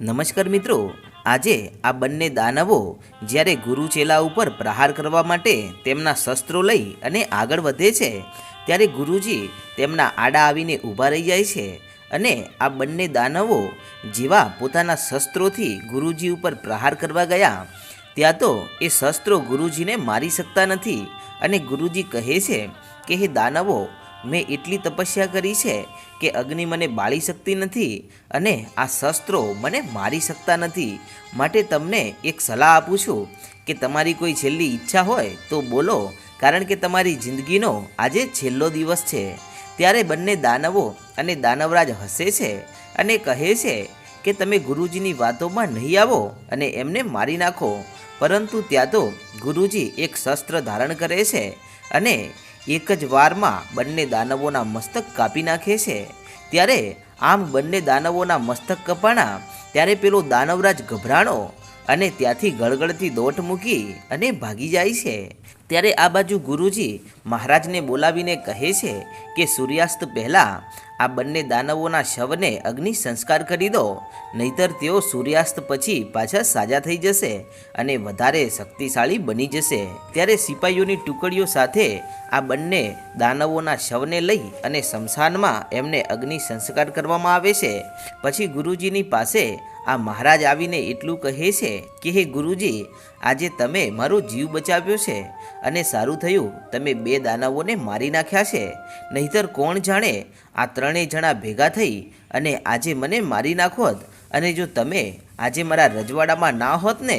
નમસ્કાર મિત્રો, આજે આ બંને દાનવો જ્યારે ગુરુ ચેલા ઉપર પ્રહાર કરવા માટે તેમના શસ્ત્રો લઈ અને આગળ વધે છે, ત્યારે ગુરુજી તેમના આડા આવીને ઊભા રહી જાય છે અને આ બંને દાનવો જેવા પોતાના શસ્ત્રોથી ગુરુજી ઉપર પ્રહાર કરવા ગયા. ત્યાં તો એ શસ્ત્રો ગુરુજીને મારી શકતા નથી અને ગુરુજી કહે છે કે, હે દાનવો મેં એટલી તપસ્યા કરી છે કે અગ્નિ મને બાળી શકતી નથી અને આ શસ્ત્રો મને મારી શકતા નથી. માટે તમને એક સલાહ આપું છું કે તમારી કોઈ છેલ્લી ઈચ્છા હોય તો બોલો, કારણ કે તમારી જિંદગીનો આજે છેલ્લો દિવસ છે. ત્યારે બંને દાનવો અને દાનવરાજ હસે છે અને કહે છે કે તમે ગુરુજીની વાતોમાં નહીં આવો અને એમને મારી નાખો. પરંતુ ત્યાં તો ગુરુજી એક શસ્ત્ર ધારણ કરે છે અને એક જ વારમાં બંને દાનવોના મસ્તક કાપી નાખે છે. ત્યારે આમ બંને દાનવોના મસ્તક કપાણા, ત્યારે પેલો દાનવરાજ ગભરાણો અને ત્યાંથી ગળગળતી દોટ મૂકી અને ભાગી જાય છે. ત્યારે આ બાજુ ગુરુજી મહારાજને બોલાવીને કહે છે કે સૂર્યાસ્ત પહેલાં આ બંને દાનવોના શવને અગ્નિ સંસ્કાર કરી દો, નહીતર તેઓ સૂર્યાસ્ત પછી પાછા સાજા થઈ જશે અને વધારે શક્તિશાળી બની જશે. ત્યારે સિપાહીઓની ટુકડીઓ સાથે આ બંને દાનવોના શવને લઈ અને શમશાનમાં એમને અગ્નિ સંસ્કાર કરવામાં આવે છે. પછી ગુરુજીની પાસે આ મહારાજ આવીને એટલું કહે છે કે, હે ગુરુજી, આજે તમે મારો જીવ બચાવ્યો છે અને સારું થયું. તમે બે દાનવોને મારી નાખ્યા છે. નહીતર કોણ જાણે આ ત્રણેય જણા ભેગા થઈ અને આજે મને મારી નાખોત અને જો તમે આજે મારા રજવાડામાં ના હોત ને,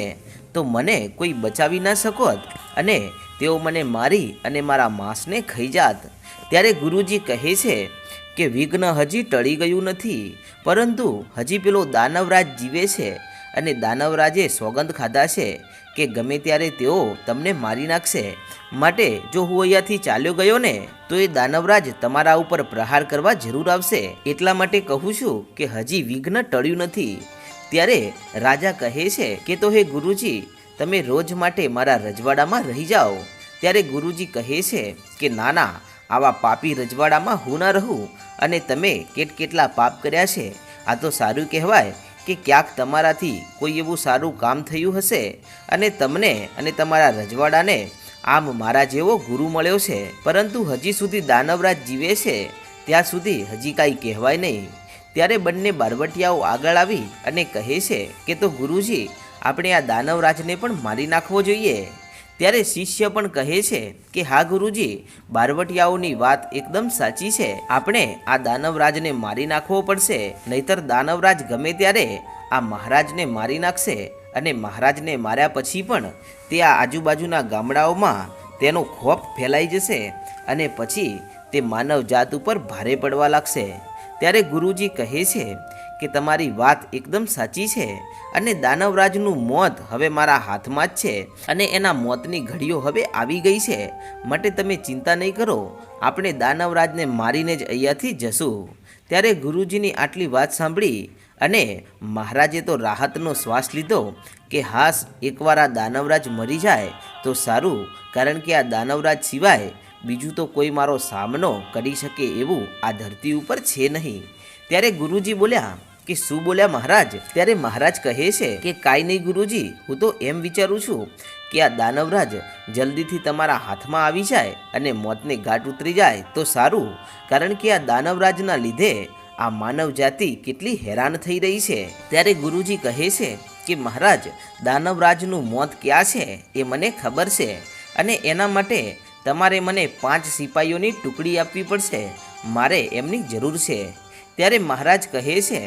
તો મને કોઈ બચાવી ના શકોત અને તેઓ મને મારી અને મારા માંસને ખાઈ જાત. ત્યારે ગુરુજી કહે છે કે વિઘ્ન હજી ટળી ગયું નથી, પરંતુ હજી પેલો દાનવરાજ જીવે છે અને દાનવરાજે સોગંદ ખાધા છે કે ગમે ત્યારે તેઓ તમને મારી નાખશે. માટે જો હું અહીંયાથી ચાલ્યો ગયો ને, તો એ દાનવરાજ તમારા ઉપર પ્રહાર કરવા જરૂર આવશે. એટલા માટે કહું છું કે હજી વિઘ્ન ટળ્યું નથી. ત્યારે રાજા કહે છે કે તો હે ગુરુજી, તમે રોજ માટે મારા રજવાડામાં રહી જાઓ. ત્યારે ગુરુજી કહે છે કે ના ના આવા પાપી રજવાડામાં હું ના રહું અને તમે કેટ કેટલા પાપ કર્યા છે? આ તો સારું કહેવાય કે ક્યાંક તમારાથી કોઈ એવું સારું કામ થયું હશે અને તમને અને તમારા રજવાડાને આમ મારા જેવો ગુરુ મળ્યો છે. પરંતુ હજી સુધી દાનવરાજ જીવે છે. ત્યાં સુધી હજી કાંઈ કહેવાય નહીં. ત્યારે બંને બારવટિયાઓ આગળ આવી અને કહે છે કે તો ગુરુજી, આપણે આ દાનવરાજને પણ મારી નાખવો જોઈએ. ત્યારે શિષ્ય પણ કહે છે કે, હા, ગુરુજી, બારવટિયાઓની વાત એકદમ સાચી છે. આપણે આ દાનવરાજને મારી નાખવો પડશે. નહીતર દાનવરાજ ગમે ત્યારે આ મહારાજને મારી નાખશે અને મહારાજને માર્યા પછી પણ તે આ આજુબાજુના ગામડાઓમાં તેનો ખોફ ફેલાઈ જશે અને પછી તે માનવ જાત ઉપર ભારે પડવા લાગશે. ત્યારે ગુરુજી કહે છે કે, તમારી વાત એકદમ સાચી છે. અને દાનવરાજનું મોત હવે મારા હાથમાં જ છે અને એના મોતની ઘડીઓ હવે આવી ગઈ છે. માટે તમે ચિંતા નહીં કરો. આપણે દાનવરાજને મારીને જ અહીંયાથી જશું. ત્યારે ગુરુજીની આટલી વાત સાંભળી અને મહારાજે તો રાહતનો શ્વાસ લીધો કે હાસ, એકવાર આ દાનવરાજ મરી જાય તો સારું, કારણ કે આ દાનવરાજ સિવાય બીજું તો કોઈ મારો સામનો કરી શકે એવું આ ધરતી ઉપર છે નહીં. ત્યારે ગુરુજી બોલ્યા કે શું બોલ્યા મહારાજ? ત્યારે મહારાજ કહે છે કે કાંઈ નહીં ગુરુજી, હું તો એમ વિચારું છું કે આ દાનવરાજ જલ્દીથી તમારા હાથમાં આવી જાય અને મોતને ઘાટ ઉતરી જાય તો સારું, કારણ કે આ દાનવરાજના લીધે આ માનવ જાતિ કેટલી હેરાન થઈ રહી છે. ત્યારે ગુરુજી કહે છે કે મહારાજ, દાનવરાજનું મોત ક્યાં છે એ મને ખબર છે અને એના માટે તમારે મને પાંચ સિપાહીઓની ટુકડી આપવી પડશે. મારે એમની જરૂર છે. ત્યારે મહારાજ કહે છે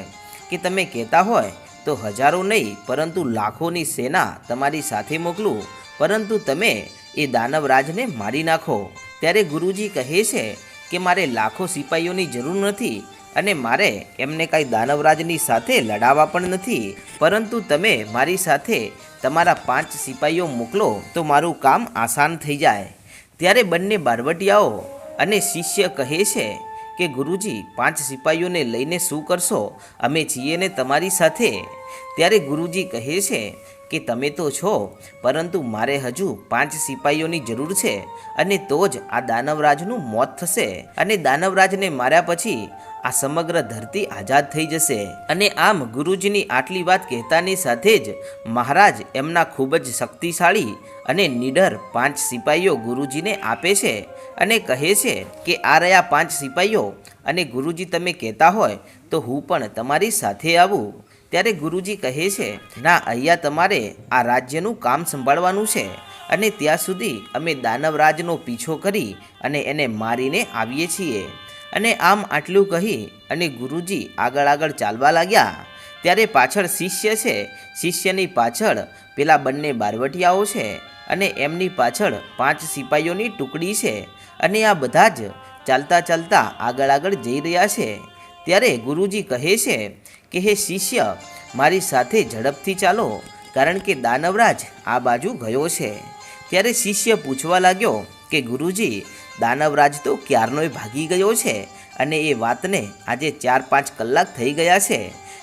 કે તમે કહેતા હોય તો હજારો નહીં, પરંતુ લાખોની સેના તમારી સાથે મોકલું. પરંતુ તમે એ દાનવરાજને મારી નાખો. ત્યારે ગુરુજી કહે છે કે મારે લાખો સિપાહીઓની જરૂર નથી અને મારે એમને કાંઈ દાનવરાજની સાથે લડાવવા પણ નથી. પરંતુ તમે મારી સાથે તમારા પાંચ સિપાહીઓ મોકલો તો મારું કામ આસાન થઈ જાય. ત્યારે બંને બારવટિયાઓ અને શિષ્ય કહે છે કે ગુરુજી, પાંચ સિપાહીઓને લઈને શું કરશો? અમે છીએ ને તમારી સાથે. ત્યારે ગુરુજી કહે છે કે, તમે તો છો, પરંતુ મારે હજુ પાંચ સિપાહીઓની જરૂર છે અને તો જ આ દાનવરાજનું મોત થશે. અને દાનવરાજને માર્યા પછી આ સમગ્ર ધરતી આઝાદ થઈ જશે. અને આમ ગુરુજીની આટલી વાત કહેતાની સાથે જ મહારાજ એમના ખૂબ જ શક્તિશાળી અને નીડર પાંચ સિપાહીઓ ગુરુજીને આપે છે અને કહે છે કે, આ રહ્યા પાંચ સિપાહીઓ અને ગુરુજી તમે કહેતા હોય તો હું પણ તમારી સાથે આવું. ત્યારે ગુરુજી કહે છે, ના, અહીંયા તમારે આ રાજ્યનું કામ સંભાળવાનું છે અને ત્યાં સુધી અમે દાનવરાજનો પીછો કરી અને એને મારીને આવીએ છીએ. અને આમ આટલું કહી અને ગુરુજી આગળ આગળ ચાલવા લાગ્યા. ત્યારે પાછળ શિષ્ય છે. શિષ્યની પાછળ પેલા બંને બારવટિયાઓ છે અને એમની પાછળ પાંચ સિપાહીઓની ટુકડી છે અને આ બધા જ ચાલતા ચાલતા આગળ આગળ જઈ રહ્યા છે. ત્યારે ગુરુજી કહે છે કે, હે શિષ્ય, મારી સાથે ઝડપથી ચાલો, કારણ કે દાનવરાજ આ બાજુ ગયો છે. ત્યારે શિષ્ય પૂછવા લાગ્યો કે ગુરુજી, દાનવરાજ તો ક્યારનોય ભાગી ગયો છે અને એ વાતને આજે ચાર પાંચ કલાક થઈ ગયા છે.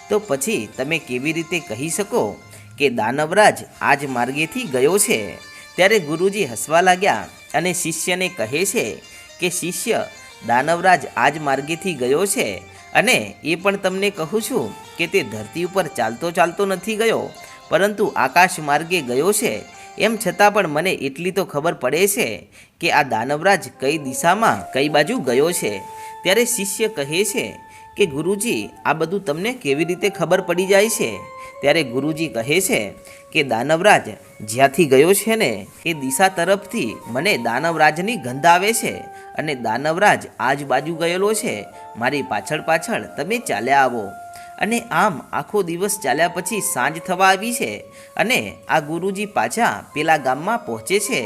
તો પછી તમે કેવી રીતે કહી શકો કે દાનવરાજ આજ માર્ગેથી ગયો છે? ત્યારે ગુરુજી હસવા લાગ્યા અને શિષ્યને કહે છે કે, શિષ્ય, દાનવરાજ આજ માર્ગેથી ગયો છે અને એ પણ તમને કહું છું કે તે ધરતી ઉપર ચાલતો ચાલતો નથી ગયો, પરંતુ આકાશ માર્ગે ગયો છે એમ છતાં પણ મને એટલી તો ખબર પડે છે કે આ દાનવરાજ કઈ દિશામાં, કઈ બાજુ ગયો છે. ત્યારે શિષ્ય કહે છે કે, ગુરુજી, આ બધું તમને કેવી રીતે ખબર પડી જાય છે? ત્યારે ગુરુજી કહે છે કે, દાનવરાજ, જ્યાંથી ગયો છે ને, એ દિશા તરફથી મને દાનવરાજની ગંધ આવે છે અને દાનવરાજ આજ બાજુ ગયેલો છે. મારી પાછળ પાછળ તમે ચાલ્યા આવો. અને આમ આખો દિવસ ચાલ્યા પછી સાંજ થવા આવી છે અને આ ગુરુજી પાછા પેલા ગામમાં પહોંચે છે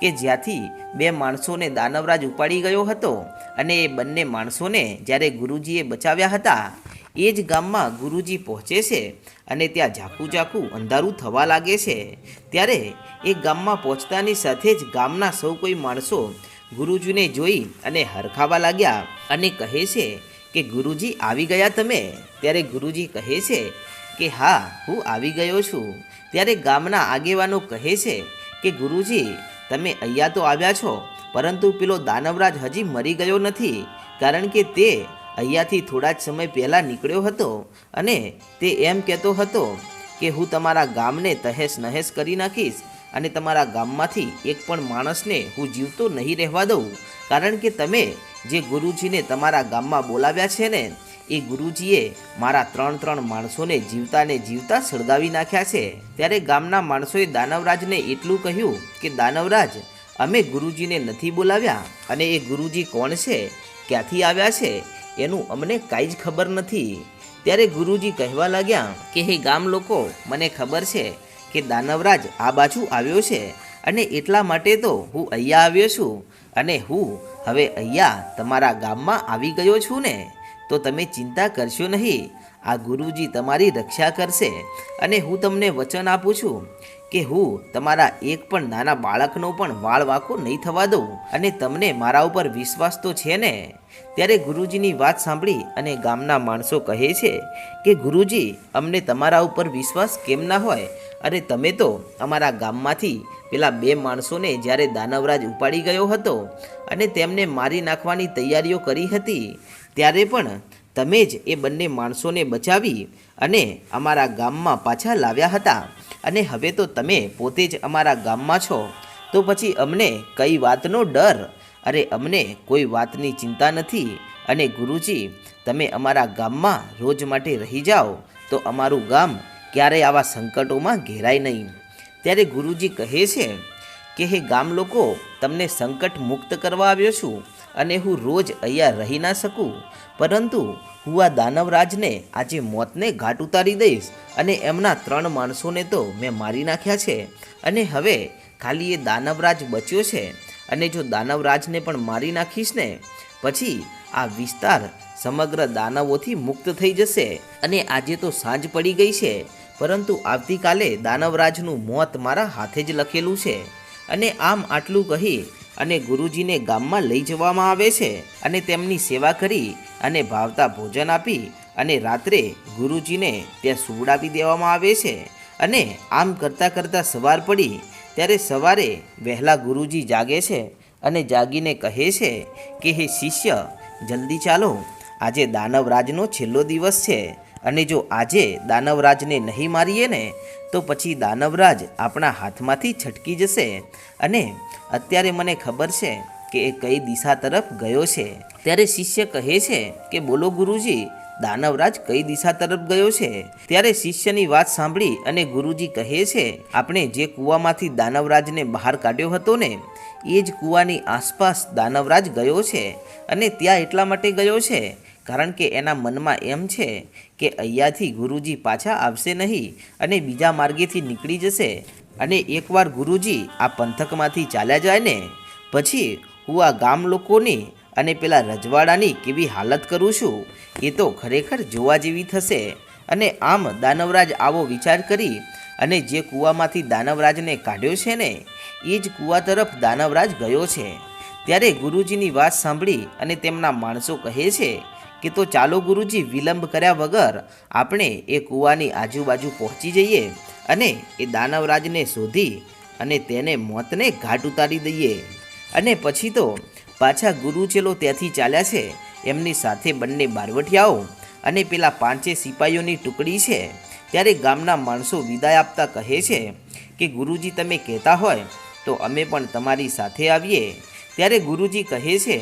કે જ્યાંથી બે માણસોને દાનવરાજ ઉપાડી ગયો હતો અને એ બંને માણસોને જ્યારે ગુરુજીએ બચાવ્યા હતા, એ જ ગામમાં ગુરુજી પહોંચે છે અને ત્યાં ઝાકું ઝાકું અંધારું થવા લાગે છે. ત્યારે એ ગામમાં પહોંચતાની સાથે જ ગામના સૌ કોઈ માણસો ગુરુજીને જોઈ અને હરખાવા લાગ્યા અને કહે છે કે ગુરુજી આવી ગયા તમે? ત્યારે ગુરુજી કહે છે કે હા, હું આવી ગયો છું. ત્યારે ગામના આગેવાનો કહે છે કે ગુરુજી, તમે અહીંયા તો આવ્યા છો, પરંતુ પેલો દાનવરાજ હજી મરી ગયો નથી, કારણ કે તે અહીંયાથી થોડા જ સમય પહેલાં નીકળ્યો હતો અને તે એમ કહેતો હતો કે હું તમારા ગામને તહેશ નહેશ કરી નાખીશ અને તમારા ગામમાંથી એક પણ માણસને હું જીવતો નહીં રહેવા દઉં, કારણ કે તમે જે ગુરુજીને તમારા ગામમાં બોલાવ્યા છે ને, એ ગુરુજીએ મારા ત્રણ ત્રણ માણસોને જીવતાને જીવતા સળગાવી નાખ્યા છે. ત્યારે ગામના માણસોએ દાનવરાજને એટલું કહ્યું કે, દાનવરાજ, અમે ગુરુજીને નથી બોલાવ્યા અને એ ગુરુજી કોણ છે? ક્યાંથી આવ્યા છે? એનું અમને કાંઈ જ ખબર નથી. ત્યારે ગુરુજી કહેવા લાગ્યા કે, હે ગામ લોકો, મને ખબર છે કે દાનવરાજ આ બાજુ આવ્યો છે અને એટલા માટે તો હું અહીંયા આવ્યો છું. અને હું હવે અહીંયા તમારા ગામમાં આવી ગયો છું ને, તો તમે ચિંતા કરશો નહીં. આ ગુરુજી તમારી રક્ષા કરશે અને હું તમને વચન આપું છું કે હું તમારા એક પણ નાના બાળકનો પણ વાળ વાંકો નહીં થવા દઉં અને તમને મારા ઉપર વિશ્વાસ તો છે ને? ત્યારે ગુરુજીની વાત સાંભળી અને ગામના માણસો કહે છે કે, ગુરુજી, અમને તમારા ઉપર વિશ્વાસ કેમ ના હોય? અરે, તમે તો અમારા ગામમાંથી પેલા બે માણસોને જ્યારે દાનવરાજ ઉપાડી ગયો હતો અને તેમને મારી નાખવાની તૈયારીઓ કરી હતી, ત્યારે પણ તમે જ એ બંને માણસોને બચાવી અને અમારા ગામમાં પાછા લાવ્યા હતા. અને હવે તો તમે પોતે જ અમારા ગામમાં છો. તો પછી અમને કઈ વાતનો ડર? અરે, અમને કોઈ વાતની ચિંતા નથી. અને ગુરુજી, તમે અમારા ગામમાં રોજ માટે રહી જાઓ, તો અમારું ગામ ક્યારેય આવા સંકટોમાં ઘેરાય નહીં. ત્યારે ગુરુજી કહે છે કે, હે ગામ લોકો, તમને સંકટ મુક્ત કરવા આવ્યો છું અને હું રોજ અહીંયા રહી ના શકું. પરંતુ હું આ દાનવરાજને આજે મોતને ઘાટ ઉતારી દઈશ અને એમના ત્રણ માણસોને તો મેં મારી નાખ્યા છે. અને હવે ખાલી એ દાનવરાજ બચ્યો છે અને જો દાનવરાજને પણ મારી નાખીશ ને, પછી આ વિસ્તાર સમગ્ર દાનવોથી મુક્ત થઈ જશે. અને આજે તો સાંજ પડી ગઈ છે પરંતુ આવતીકાલે દાનવરાજનું મોત મારા હાથે જ લખેલું છે. અને આમ આટલું કહી અને ગુરુજીને ગામમાં લઈ જવામાં આવે છે અને તેમની સેવા કરી અને ભાવતા ભોજન આપી અને રાત્રે ગુરુજીને ત્યાં સુવડાવી દેવામાં આવે છે. અને આમ કરતાં કરતાં સવાર પડી, ત્યારે સવારે વહેલા ગુરુજી જાગે છે અને જાગીને કહે છે કે, હે શિષ્ય, જલ્દી ચાલો. આજે દાનવરાજનો છેલ્લો દિવસ છે. અને જો આજે દાનવરાજને નહીં મારીએ ને, તો પછી દાનવરાજ આપણા હાથમાંથી છટકી જશે. અને અત્યારે મને ખબર છે કે એ કઈ દિશા તરફ ગયો છે. ત્યારે શિષ્ય કહે છે કે, બોલો ગુરુજી, દાનવરાજ કઈ દિશા તરફ ગયો છે? ત્યારે શિષ્યની વાત સાંભળી અને ગુરુજી કહે છે, આપણે જે કૂવામાંથી દાનવરાજને બહાર કાઢ્યો હતો ને, એ જ કૂવાની આસપાસ દાનવરાજ ગયો છે અને ત્યાં એટલા માટે ગયો છે. કારણ કે એના મનમાં એમ છે કે અહીંયાથી ગુરુજી પાછા આવશે નહીં અને બીજા માર્ગેથી નીકળી જશે અને એકવાર ગુરુજી આ પંથકમાંથી ચાલ્યા જાય ને, પછી હું આ ગામ લોકોની અને પેલા રજવાડાની કેવી હાલત કરું છું એ તો ખરેખર જોવા જેવી થશે. અને આમ દાનવરાજ આવો વિચાર કરી અને જે કૂવામાંથી દાનવરાજને કાઢ્યો છે ને, એ જ કૂવા તરફ દાનવરાજ ગયો છે. ત્યારે ગુરુજીની વાત સાંભળી અને તેમના માણસો કહે છે કે તો ચાલો ગુરુજી વિલંબ કર્યા વગર આપણે એ કૂવાની આજુબાજુ પહોંચી જઈએ અને એ દાનવરાજને શોધી અને તેને મોતને ઘાટ ઉતારી દઈએ. અને પછી તો પાછા ગુરુચેલો ત્યાંથી ચાલ્યા છે, એમની સાથે બંને બારવટિયાઓ અને પેલા પાંચે સિપાહીઓની ટુકડી છે, ત્યારે ગામના માણસો વિદાય આપતા કહે છે કે, ગુરુજી, તમે કહેતા હોય તો અમે પણ તમારી સાથે આવીએ. ત્યારે ગુરુજી કહે છે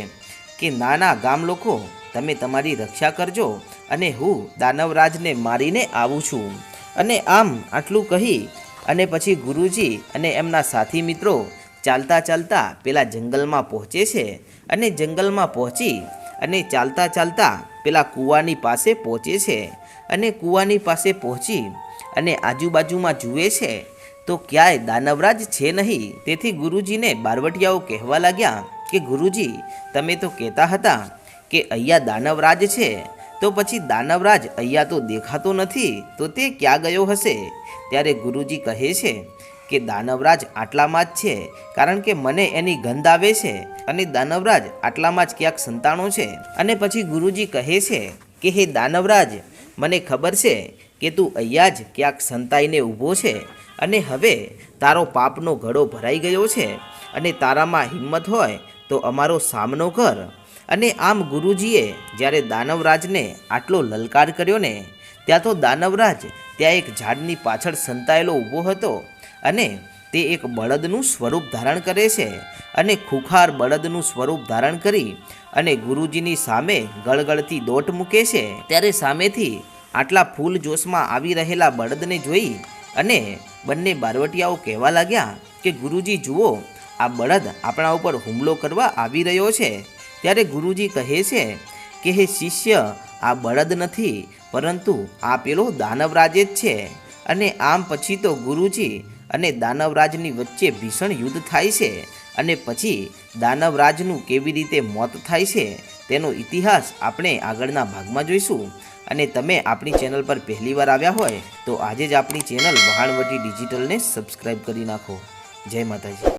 કે, નાના ગામ લોકો તમે તમારી રક્ષા કરજો અને હું દાનવરાજને મારીને આવું છું. અને આમ આટલું કહી અને પછી ગુરુજી અને એમના સાથી મિત્રો ચાલતા ચાલતા પેલા જંગલમાં પહોંચે છે અને જંગલમાં પહોંચી અને ચાલતા ચાલતા પેલા કૂવાની પાસે પહોંચે છે અને કૂવાની પાસે પહોંચી અને આજુબાજુમાં જુએ છે, તો ક્યાંય દાનવરાજ છે નહીં. તેથી ગુરુજીને બારવટિયાઓ કહેવા લાગ્યા કે ગુરુજી, તમે તો કહેતા હતા કે અહીંયા દાનવરાજ છે? તો પછી દાનવરાજ અહીંયા તો દેખાતો નથી, તો તે ક્યાં ગયો હશે? ત્યારે ગુરુજી કહે છે કે દાનવરાજ આટલામાં જ છે, કારણ કે મને એની ગંધ આવે છે અને દાનવરાજ આટલામાં જ ક્યાંક સંતાણો છે. અને પછી ગુરુજી કહે છે કે, હે દાનવરાજ, મને ખબર છે કે તું અહીંયા જ ક્યાંક સંતાઈને ઊભો છે અને હવે તારો પાપનો ઘડો ભરાઈ ગયો છે અને તારામાં હિંમત હોય તો અમારો સામનો કર. અને આમ ગુરુજીએ જ્યારે દાનવરાજને આટલો લલકાર કર્યો ને, ત્યાં તો દાનવરાજ ત્યાં એક ઝાડની પાછળ સંતાયેલો ઊભો હતો અને તે એક બળદનું સ્વરૂપ ધારણ કરે છે અને ખુખાર બળદનું સ્વરૂપ ધારણ કરી અને ગુરુજીની સામે ગળગળતી દોટ મૂકે છે. ત્યારે સામેથી આટલા ફૂલ જોશમાં આવી રહેલા બળદને જોઈ અને બંને બારવટિયાઓ કહેવા લાગ્યા કે, ગુરુજી જુઓ, આ બળદ આપણા ઉપર હુમલો કરવા આવી રહ્યો છે. ત્યારે ગુરુજી કહે છે કે, હે શિષ્ય, આ બળદ નથી, પરંતુ આ પેલો દાનવરાજ જ છે. અને આમ પછી તો ગુરુજી અને દાનવરાજની વચ્ચે ભીષણ યુદ્ધ થાય છે અને પછી દાનવરાજનું કેવી રીતે મોત થાય છે તેનો ઇતિહાસ આપણે આગળના ભાગમાં જોઈશું. અને તમે આપણી ચેનલ પર પહેલીવાર આવ્યા હોય તો આજે જ આપણી ચેનલ વહાણવટી ડિજિટલને સબસ્ક્રાઈબ કરી નાખો. જય માતાજી.